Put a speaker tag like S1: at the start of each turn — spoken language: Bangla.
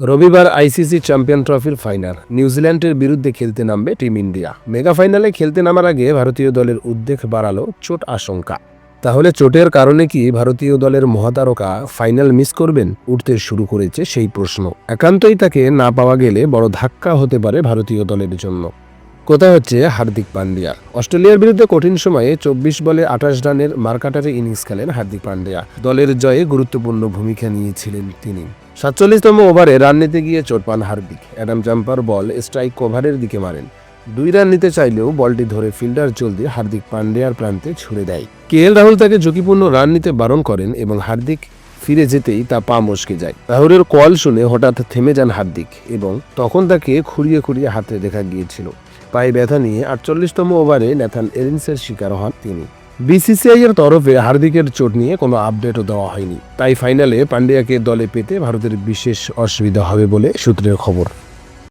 S1: রবিবার আইসিসি চ্যাম্পিয়ন ট্রফির ফাইনাল। নিউজিল্যান্ডের বিরুদ্ধে খেলতে নামবে টিম ইন্ডিয়া। মেগা ফাইনালে খেলতে নামার আগে ভারতীয় দলের উদ্বেগ বাড়ালো চোট আশঙ্কা। তাহলে চোটের কারণে কি ভারতীয় দলের মহাতারকা ফাইনাল মিস করবেন? উঠতে শুরু করেছে সেই প্রশ্ন। একান্তই তাকে না পাওয়া গেলে বড় ধাক্কা হতে পারে ভারতীয় দলের জন্য। কোথায় হচ্ছে হার্দিক পান্ডিয়া? অস্ট্রেলিয়ার বিরুদ্ধে কঠিন সময়ে চব্বিশ বলে আঠাশ রানের মার্কাটারে ইনিংস খেলেন হার্দিক পান্ডিয়া। দলের জয়ে গুরুত্বপূর্ণ ভূমিকা নিয়েছিলেন তিনি। সাতচল্লিশতম ওভারে রান নিতে গিয়ে চোট পান হার্দিক। অ্যাডাম জাম্পার বল স্ট্রাইক কভারের দিকে মারেন। দুই রান নিতে চাইলেও বলটি ধরে ফিল্ডার জলদি হার্দিক পান্ডিয়ার প্রান্তে ছুড়ে দেয়। কে এল রাহুল তাকে ঝুঁকিপূর্ণ রান নিতে বারণ করেন এবং হার্দিক ফিরে যেতেই তা পা মস্কে যায়। রাহুলের কল শুনে হঠাৎ থেমে যান হার্দিক এবং তখন তাকে খুঁড়িয়ে খুঁড়িয়ে হাতে দেখা গিয়েছিল। পায়ে ব্যথা নিয়ে আটচল্লিশতম ওভারে ন্যাথান এরিন্সের শিকার হন তিনি। বিসিসিআই এর তরফে হার্দিকের চোট নিয়ে কোনো আপডেটও দেওয়া হয়নি। তাই ফাইনালে পান্ডিয়াকে দলে পেতে ভারতের বিশেষ অসুবিধা হবে বলে সূত্রের খবর।